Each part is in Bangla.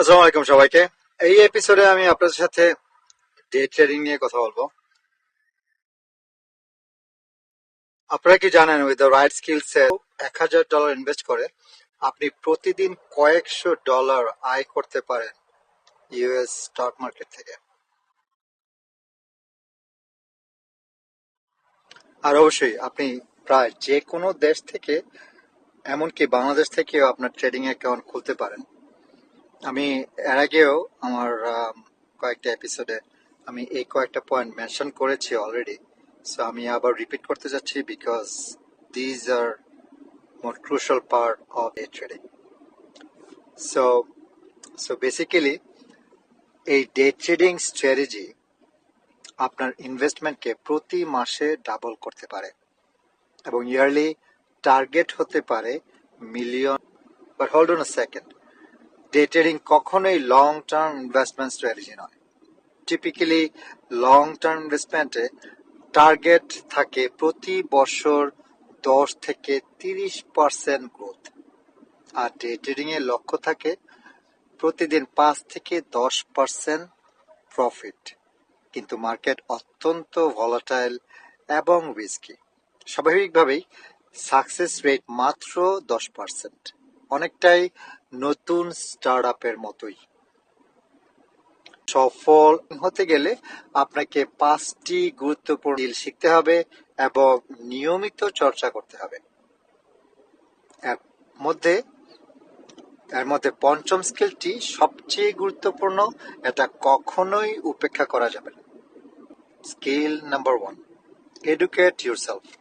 আসসালামু আলাইকুম সবাইকে। এই এপিসোডে আমি আপনাদের সাথে ডে ট্রেডিং নিয়ে কথা বলব। আপনারা কি জানেন উইথ দ্য রাইট স্কিল এক হাজার ডলার ইনভেস্ট করে, আপনি প্রতিদিন কয়েকশো ডলার আয় করতে পারেন ইউএস স্টক মার্কেট থেকে। আর অবশ্যই, আপনি প্রায় যে কোনো দেশ থেকে, এমনকি বাংলাদেশ থেকেও আপনার ট্রেডিং অ্যাকাউন্ট খুলতে পারেন। আমি এর আগেও আমার কয়েকটা এপিসোডে আমি এই কয়েকটা পয়েন্ট মেনশন করেছি অলরেডি সো আমি আবার রিপিট করতে যাচ্ছি because these are more crucial part of a trading so so basically এই ডে ট্রেডিং স্ট্র্যাটেজি আপনার ইনভেস্টমেন্টকে প্রতি মাসে ডাবল করতে পারে এবং ইয়ারলি টার্গেট হতে পারে million but hold on a second day trading কখনোই লং টার্ম ইনভেস্টমেন্ট স্ট্র্যাটেজি নয়। টিপিক্যালি লং টার্ম ইনভেস্টমেন্টে টার্গেট থাকে প্রতি বছর দশ থেকে তিরিশ পার্সেন্ট গ্রোথ আর ডে ট্রেডিং এর লক্ষ্য থাকে প্রতিদিন পাঁচ থেকে দশ পার্সেন্ট প্রফিট কিন্তু মার্কেট অত্যন্ত ভলাটাইল এবং রিস্কি স্বাভাবিকভাবেই সাকসেস রেট মাত্র দশ পার্সেন্ট অনেকটাই নতুন স্টার্ট আপের মতোই। সফল হতে গেলে আপনাকে পাঁচটি গুরুত্বপূর্ণ স্কিল শিখতে হবে এবং নিয়মিত চর্চা করতে হবে। এর মধ্যে এর মধ্যে পঞ্চম স্কিলটি সবচেয়ে গুরুত্বপূর্ণ, এটা কখনোই উপেক্ষা করা যাবে না। Skill number one educate yourself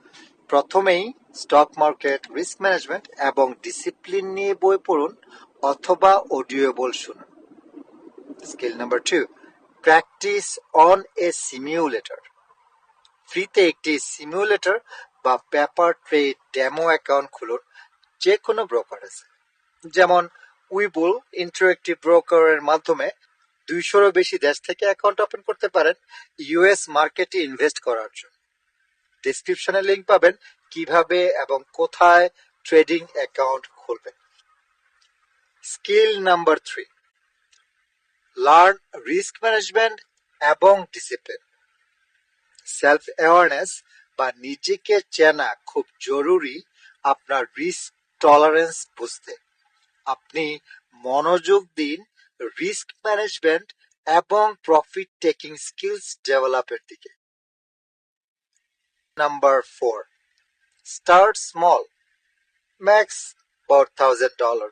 প্রথমেই স্টক মার্কেট রিস্ক ম্যানেজমেন্ট এবং ডিসিপ্লিন নিয়ে বই পড়ুন অথবা অডিও বল শুনুন। Skill number two practice on a simulator ফ্রিতে একটি সিমিউলেটর বা পেপার ট্রেড ডেমো অ্যাকাউন্ট খুলুন যে কোনো ব্রোকারেজে যেমন উইবুল ইন্টারেক্টিভ ব্রোকারের মাধ্যমে দুইশোরও বেশি দেশ থেকে অ্যাকাউন্ট ওপেন করতে পারেন। ইউএস মার্কেটে ইনভেস্ট করার জন্য। ডিসক্রিপশনে লিংক পাবেন কীভাবে এবং কোথায় ট্রেডিং অ্যাকাউন্ট খুলবেন। Skill number three learn risk management এবং ডিসিপ্লিন সেলফ অ্যাওয়ারনেস বা নিজেকে চেনা খুব জরুরি আপনার রিস্ক টলারেন্স বুঝতে। আপনি মনোযোগ দিন রিস্ক ম্যানেজমেন্ট এবং প্রফিট টেকিং স্কিলস ডেভেলপের দিকে। Number four, start small, max about thousand dollar.